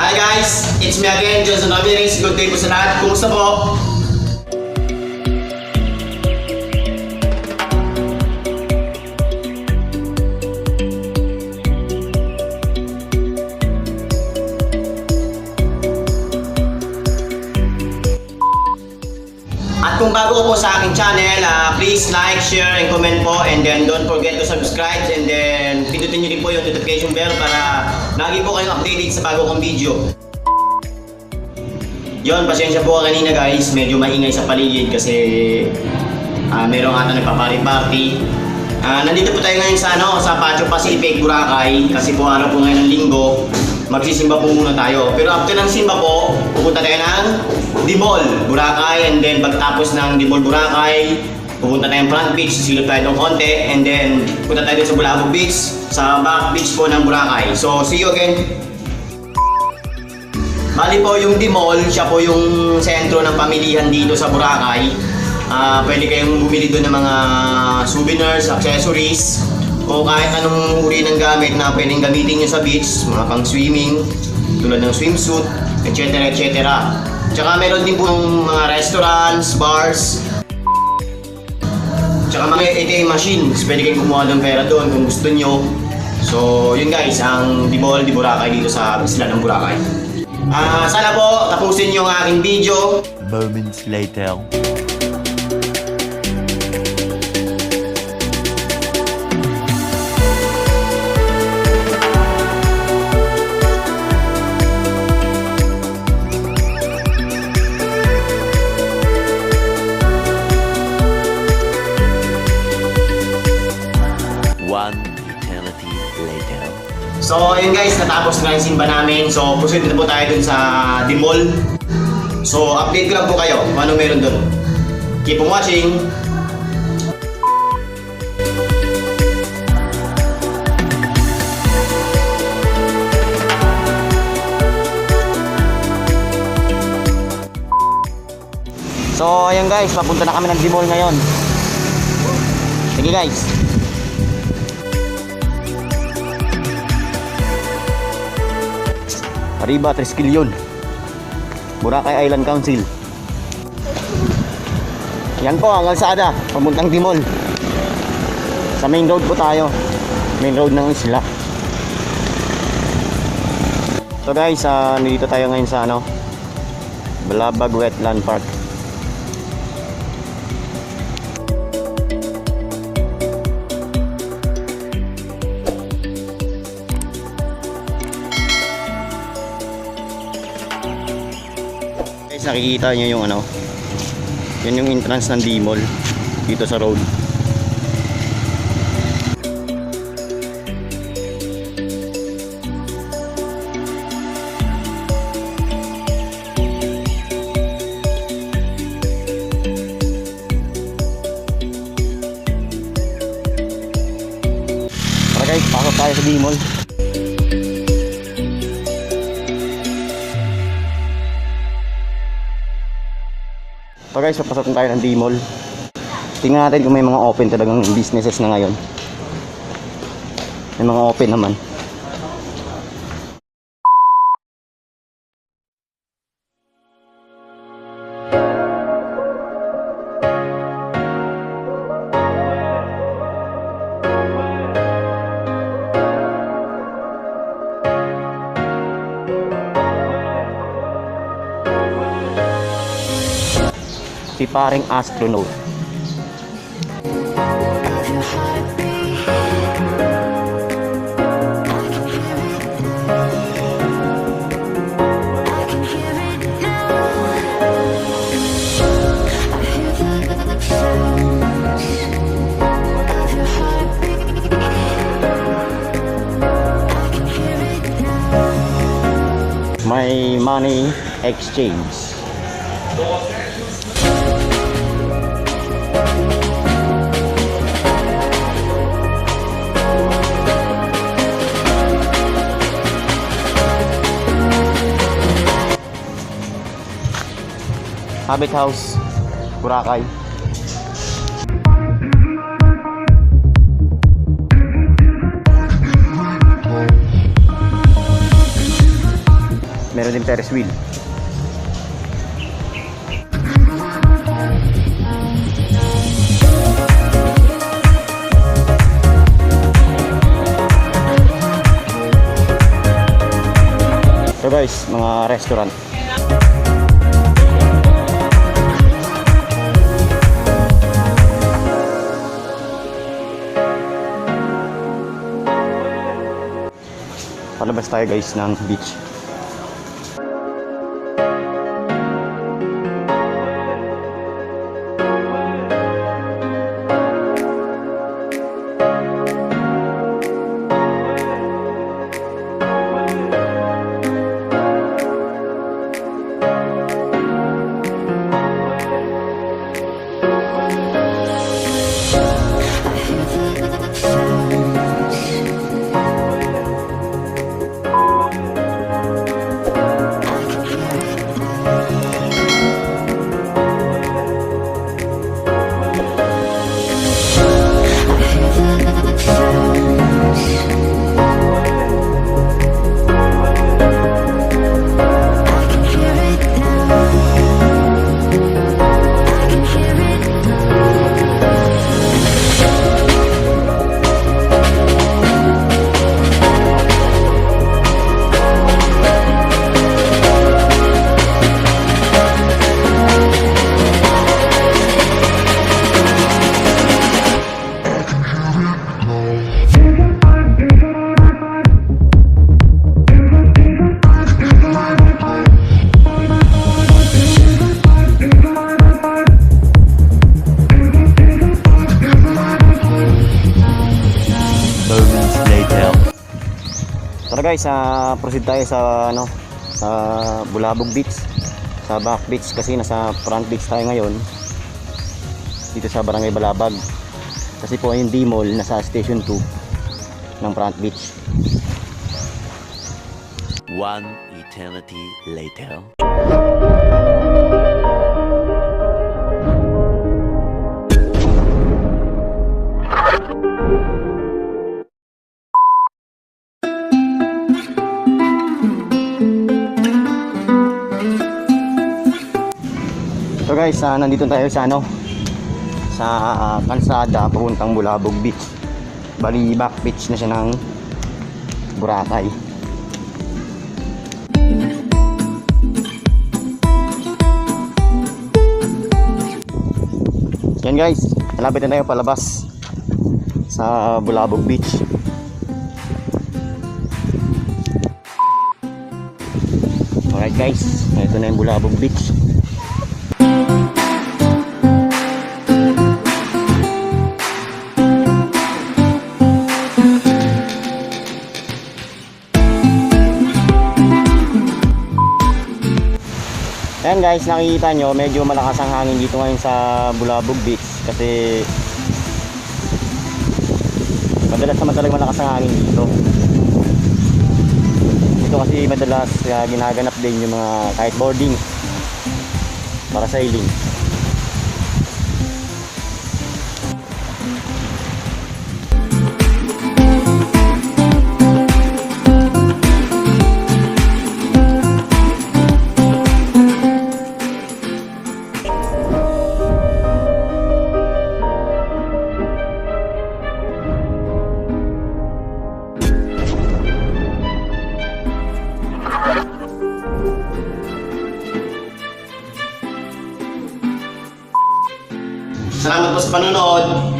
Hi guys! It's me again, Johnson Ramirez. Good day po sa lahat. Kumusta po? Kung bago po sa aking channel, ah, please like, share, and comment po. And then don't forget to subscribe. And then pindutin nyo din po yung notification bell para lagi po kayong updated sa bago kong video. Yon, pasensya po kanina guys. Medyo maingay sa paligid kasi ah merong ata nagpa-party-party. Ah, nandito po tayo ngayon sa ano, sa Pacho Pacific, Boracay kasi po araw po ngayon ng linggo. Magsisimba po muna tayo. Pero after ng simba po, pupunta tayo ng Dibol, Boracay and then pagtapos ng Dibol, Boracay, pupunta tayong front beach, sisilip tayo ng konti and then punta tayo sa Bulabog Beach, sa back beach po ng Boracay. So, see you again. Bali po yung Dimol, siya po yung sentro ng pamilihan dito sa Boracay. Ah, pwede kayong bumili doon ng mga souvenirs, accessories, o kahit anong uri ng gamit na pwedeng gamitin nyo sa beach, mga pang swimming, tulad ng swimsuit, etc. etc. Tsaka meron din po ng mga restaurants, bars, Tsaka mga ATM machines, pwede kayong kumuha ng pera doon kung gusto nyo. So, yun guys, ang Dibol di Boracay dito sa isla ng Boracay. Ah, sana po tapusin yung aking video. Moments later. So, yun guys, natapos na yung simba namin. So, proceed na po tayo dun sa Dimol. So, update ko lang po kayo kung ano meron dun. Keep on watching. So, ayun guys, papunta na kami ng Dimol ngayon. Sige guys. Arriba, Tresquilyon. Boracay Island Council. Yan po ang kalsada, pamuntang Timol. Sa main road po tayo. Main road ng isla. So guys, uh, nandito tayo ngayon sa ano, Balabag Wetland Park. Guys, nakikita nyo yung ano, yan yung entrance ng D-Mall dito sa road. Tara guys, pasok tayo sa D-Mall. Guys, papasok tayo ng D-Mall. Tingnan natin kung may mga open talagang businesses na ngayon. May mga open naman. Si paring astronaut. May money exchange. Habit House, Boracay. meron din Ferris wheel. Guys, mga restaurant. Palabas tayo guys ng beach. Tara guys, ah, proceed tayo sa ano, sa Bulabog Beach. Sa back beach kasi nasa front beach tayo ngayon. Dito sa Barangay Balabag. Kasi po yung D-Mall nasa Station 2 ng front beach. One eternity later. Guys, ah, nandito tayo sa ano sa ah, kalsada papuntang Bulabog Beach. Bali back beach na siya ng Boracay. Yan guys, malapit na tayo palabas sa Bulabog Beach. Alright guys, ito na yung Bulabog Beach. Guys, nakikita nyo, medyo malakas ang hangin dito ngayon sa Bulabog Beach kasi madalas naman talaga malakas ang hangin dito. Dito kasi madalas uh, ginaganap din yung mga kahit boarding para sailing. Sa panonood.